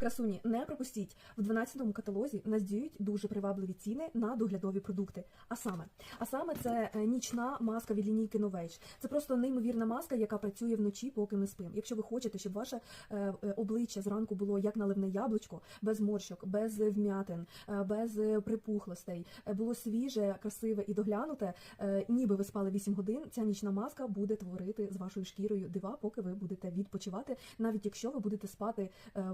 Красуні, не пропустіть в 12-му каталозі. Нас діють дуже привабливі ціни на доглядові продукти. А саме, а саме це е, нічна маска від лінійки Novage. Це просто неймовірна маска, яка працює вночі, поки ми спимо. Якщо ви хочете, щоб ваше е, е, обличчя зранку було як наливне яблучко, без морщок, без вмятин, без припухлостей, було свіже, красиве і доглянуте, ніби ви спали 8 годин. Ця нічна маска буде творити з вашою шкірою дива, поки ви будете відпочивати, навіть якщо ви будете спати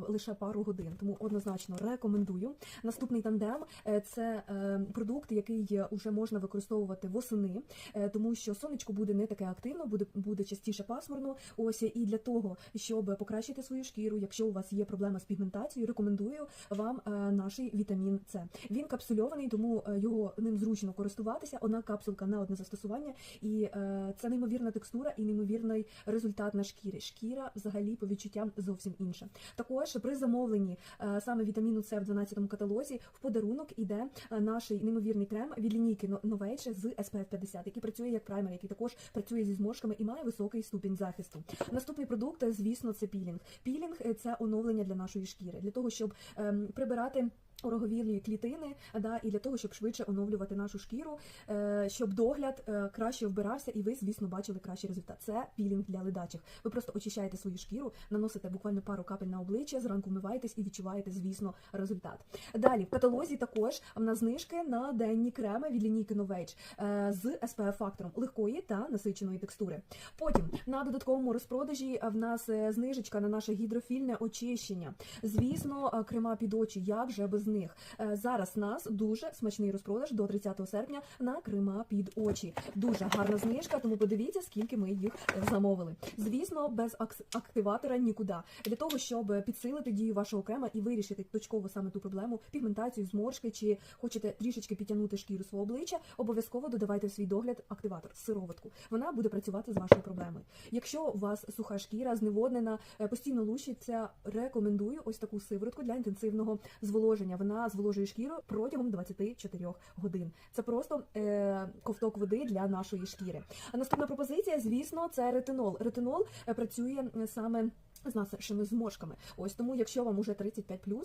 лише пару годин. Тому однозначно рекомендую. Наступний тандем е, це е, продукт, який вже можна використовувати восени, е, тому що сонечко буде не таке активно, буде буде частіше пасмурно. Ось і для того, щоб покращити свою шкіру, якщо у вас є проблема з пігментацією, рекомендую вам наш вітамін С. Він капсульований, тому його ним зручно користуватися. Одна капсулка на одне застосування, і це неймовірна текстура і неймовірний результат на шкірі. Шкіра взагалі по відчуттям зовсім інша. Також при замовленні е, саме вітаміну С в 12 каталозі в подарунок іде е, наш неймовірний крем від лінійки No- Novage з SPF 50, який працює як праймер, який також працює зі зморшками і має високий ступінь захисту. Наступний продукт, е, звісно, це пілінг. Пілінг це оновлення для нашої шкіри, для того, щоб ем, прибирати. Ороговілі клітини, да, і для того, щоб швидше оновлювати нашу шкіру, е, щоб догляд е, краще вбирався, і ви, звісно, бачили кращий результат. Це пілінг для ледачих. Ви просто очищаєте свою шкіру, наносите буквально пару капель на обличчя, зранку вмиваєтесь і відчуваєте, звісно, результат. Далі в каталозі також в нас знижки на денні креми від лінійки Novage е, з SPF фактором легкої та насиченої текстури. Потім на додатковому розпродажі в нас знижечка на наше гідрофільне очищення. Звісно, крема під очі, як же без них. Е, Зараз нас дуже смачний розпродаж до 30 серпня на крема під очі. Дуже гарна знижка, тому подивіться, скільки ми їх е, замовили. Звісно, без активатора нікуди. Для того, щоб підсилити дію вашого крема і вирішити точково саме ту проблему, пігментацію, зморшки, чи хочете трішечки підтягнути шкіру свого обличчя, обов'язково додавайте в свій догляд активатор сироватку. Вона буде працювати з вашою проблемою. Якщо у вас суха шкіра, зневоднена, е, постійно лущиться, рекомендую ось таку сиворотку для інтенсивного зволоження. Вона зволожує шкіру протягом 24 годин. Це просто е, ковток води для нашої шкіри. Наступна пропозиція, звісно, це ретинол. Ретинол е, працює е, саме. З нашими зморшками. Ось тому, якщо вам уже 35+,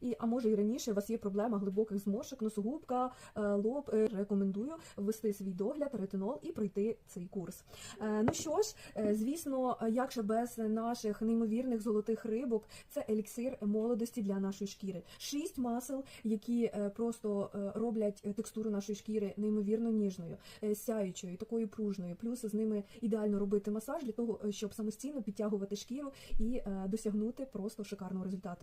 і а може і раніше у вас є проблема глибоких зморшок, носогубка, е, лоб, рекомендую ввести свій догляд, ретинол і пройти цей курс. Ну що ж, звісно, як же без наших неймовірних золотих рибок, це еліксир молодості для нашої шкіри. Шість масел, які е, просто е, роблять е, текстуру нашої шкіри неймовірно ніжною, сяючою, такою пружною. Плюс з ними ідеально робити масаж для того, щоб самостійно підтягувати шкіру і досягнути просто шикарного результату.